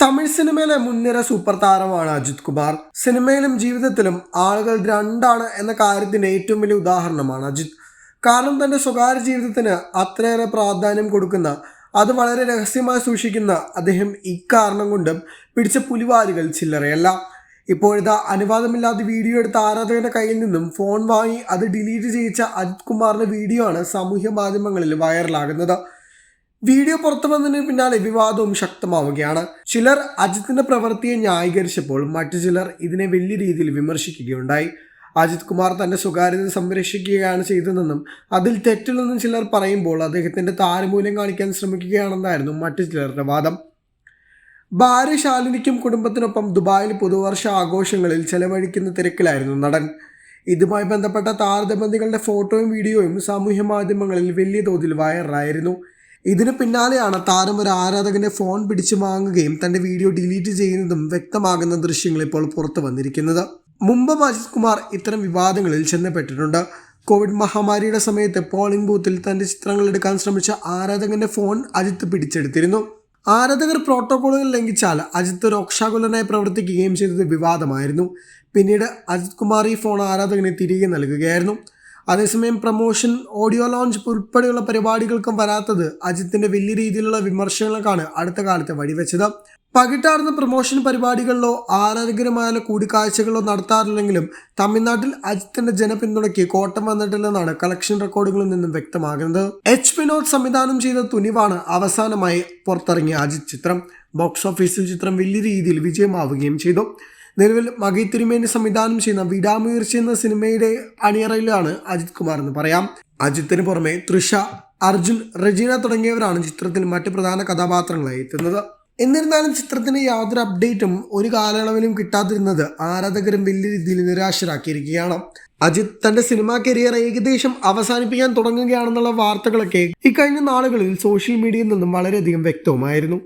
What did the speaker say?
തമിഴ് സിനിമയിലെ മുൻനിര സൂപ്പർ താരമാണ് അജിത് കുമാർ. സിനിമയിലും ജീവിതത്തിലും ആളുകൾ രണ്ടാണ് എന്ന കാര്യത്തിന്റെ ഏറ്റവും വലിയ ഉദാഹരണമാണ് അജിത്. കാരണം തന്റെ സ്വകാര്യ ജീവിതത്തിന് അത്രയേറെ പ്രാധാന്യം കൊടുക്കുന്ന അത് വളരെ രഹസ്യമായി സൂക്ഷിക്കുന്ന അദ്ദേഹം ഇക്കാരണം കൊണ്ടും പിടിച്ച പുലിവാലുകൾ ചില്ലറയല്ല. ഇപ്പോഴത്തെ അനുവാദമില്ലാതെ വീഡിയോ എടുത്ത ആരാധകന്റെ കയ്യിൽ നിന്നും ഫോൺ വാങ്ങി അത് ഡിലീറ്റ് ചെയ്യിച്ച അജിത് കുമാറിന്റെ വീഡിയോ ആണ് സാമൂഹ്യ മാധ്യമങ്ങളിൽ വൈറലാകുന്നത്. വീഡിയോ പുറത്തു വന്നതിന് പിന്നാലെ വിവാദവും ശക്തമാവുകയാണ്. ചിലർ അജിത്തിന്റെ പ്രവൃത്തിയെ ന്യായീകരിച്ചപ്പോൾ മറ്റു ചിലർ ഇതിനെ വലിയ രീതിയിൽ വിമർശിക്കുകയുണ്ടായി. അജിത് കുമാർ തന്റെ സ്വകാര്യത സംരക്ഷിക്കുകയാണ് ചെയ്തതെന്നും അതിൽ തെറ്റില്ലെന്നും ചിലർ പറയുമ്പോൾ അദ്ദേഹത്തിന്റെ താരമൂല്യം കാണിക്കാൻ ശ്രമിക്കുകയാണെന്നായിരുന്നു മറ്റു ചിലരുടെ വാദം. ഭാര്യ ശാലിനിക്കും കുടുംബത്തിനൊപ്പം ദുബായിൽ പുതുവർഷ ആഘോഷങ്ങളിൽ ചെലവഴിക്കുന്ന തിരക്കിലായിരുന്നു നടൻ. ഇതുമായി ബന്ധപ്പെട്ട താരദമ്പതികളുടെ ഫോട്ടോയും വീഡിയോയും സാമൂഹ്യ മാധ്യമങ്ങളിൽ വലിയ തോതിൽ വൈറലായിരുന്നു ഇതിനു പിന്നാലെയാണ് താരം ഒരു ആരാധകന്റെ ഫോൺ പിടിച്ചു വാങ്ങുകയും തന്റെ വീഡിയോ ഡിലീറ്റ് ചെയ്യുന്നതും വ്യക്തമാകുന്ന ദൃശ്യങ്ങൾ ഇപ്പോൾ പുറത്തു വന്നിരിക്കുന്നത്. മുമ്പ് അജിത് കുമാർ ഇത്തരം വിവാദങ്ങളിൽ ചെന്നപ്പെട്ടിട്ടുണ്ട്. കോവിഡ് മഹാമാരിയുടെ സമയത്ത് പോളിംഗ് ബൂത്തിൽ തന്റെ ചിത്രങ്ങൾ എടുക്കാൻ ശ്രമിച്ച ആരാധകന്റെ ഫോൺ അജിത്ത് പിടിച്ചെടുത്തിരുന്നു. ആരാധകർ പ്രോട്ടോകോളുകൾ ലംഘിച്ചാൽ അജിത്ത് രോക്ഷാകുലനായി പ്രവർത്തിക്കുകയും ചെയ്തത് വിവാദമായിരുന്നു. പിന്നീട് അജിത് കുമാർ ഈ ഫോൺ ആരാധകനെ തിരികെ നൽകുകയായിരുന്നു. അതേസമയം പ്രൊമോഷൻ ഓഡിയോ ലോഞ്ച് ഉൾപ്പെടെയുള്ള പരിപാടികൾക്കും വരാത്തത് അജിത്തിന്റെ വലിയ രീതിയിലുള്ള വിമർശനങ്ങൾക്കാണ് അടുത്ത കാലത്ത് വഴിവെച്ചത്. പകിട്ടാർന്ന പ്രൊമോഷൻ പരിപാടികളിലോ ആരോഗ്യകരമായ കൂടിക്കാഴ്ചകളോ നടത്താറില്ലെങ്കിലും തമിഴ്നാട്ടിൽ അജിത്തിന്റെ ജനപിന്തുണയ്ക്ക് കോട്ടം വന്നിട്ടില്ലെന്നാണ് കളക്ഷൻ റെക്കോർഡുകളിൽ നിന്നും വ്യക്തമാകുന്നത്. എച്ച് വിനോദ് സംവിധാനം ചെയ്ത തുനിവാണ് അവസാനമായി പുറത്തിറങ്ങിയ അജിത് ചിത്രം. ബോക്സ് ഓഫീസിൽ ചിത്രം വലിയ രീതിയിൽ വിജയമാവുകയും ചെയ്തു. നിലവിൽ മകി തിരുമേനി സംവിധാനം ചെയ്യുന്ന വിടാമുയർച്ച എന്ന സിനിമയുടെ അണിയറയിലാണ് അജിത് കുമാർ എന്ന് പറയാം. അജിത്തിന് പുറമെ തൃഷ അർജുൻ റജീന തുടങ്ങിയവരാണ് ചിത്രത്തിൽ മറ്റ് പ്രധാന കഥാപാത്രങ്ങളായി എത്തുന്നത്. എന്നിരുന്നാലും ചിത്രത്തിന് യാതൊരു അപ്ഡേറ്റും ഒരു കാലയളവിലും കിട്ടാതിരുന്നത് ആരാധകരും വലിയ രീതിയിൽ നിരാശരാക്കിയിരിക്കുകയാണ്. അജിത് തന്റെ സിനിമാ കരിയർ ഏകദേശം അവസാനിപ്പിക്കാൻ തുടങ്ങുകയാണെന്നുള്ള വാർത്തകളൊക്കെ ഇക്കഴിഞ്ഞ നാളുകളിൽ സോഷ്യൽ മീഡിയയിൽ നിന്നും വളരെയധികം വ്യക്തവുമായിരുന്നു.